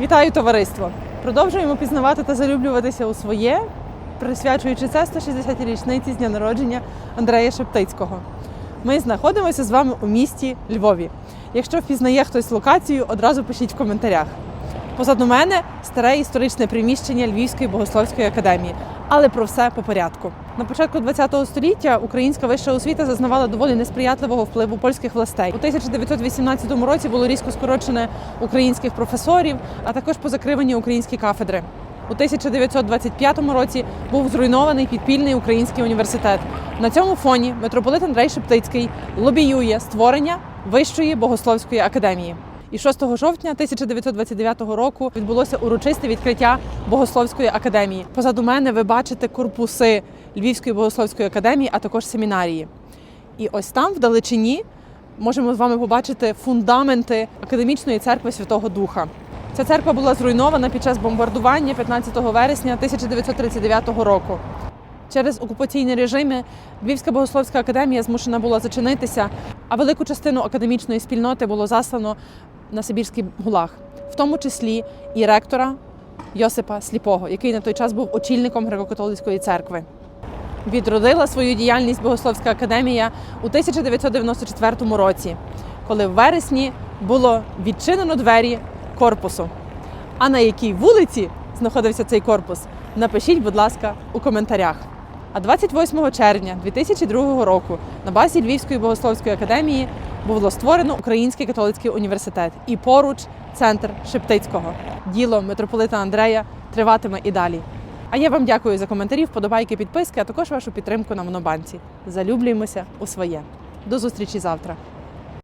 Вітаю товариство! Продовжуємо пізнавати та залюблюватися у своє, присвячуючи це 160-й річниці з дня народження Андрея Шептицького. Ми знаходимося з вами у місті Львові. Якщо впізнає хтось локацію, одразу пишіть в коментарях. Позаду мене старе історичне приміщення Львівської богословської академії. Але про все по порядку. На початку ХХ століття українська вища освіта зазнавала доволі несприятливого впливу польських властей. У 1918 році було різко скорочене українських професорів, а також позакривані українські кафедри. У 1925 році був зруйнований підпільний український університет. На цьому фоні митрополит Андрей Шептицький лобіює створення Вищої богословської академії. І 6 жовтня 1929 року відбулося урочисте відкриття Богословської академії. Позаду мене ви бачите корпуси Львівської богословської академії, а також семінарії. І ось там, в далечині, можемо з вами побачити фундаменти академічної церкви Святого Духа. Ця церква була зруйнована під час бомбардування 15 вересня 1939 року. Через окупаційні режими Львівська богословська академія змушена була зачинитися, а велику частину академічної спільноти було заслано на Сибірський гулаг, в тому числі і ректора Йосипа Сліпого, який на той час був очільником греко-католицької церкви. Відродила свою діяльність Богословська академія у 1994 році, коли в вересні було відчинено двері корпусу. А на якій вулиці знаходився цей корпус? Напишіть, будь ласка, у коментарях. А 28 червня 2002 року на базі Львівської богословської академії було створено Український католицький університет і поруч центр Шептицького. Діло митрополита Андрея триватиме і далі. А я вам дякую за коментарі, вподобайки, підписки, а також вашу підтримку на Монобанці. Залюблюємося у своє. До зустрічі завтра.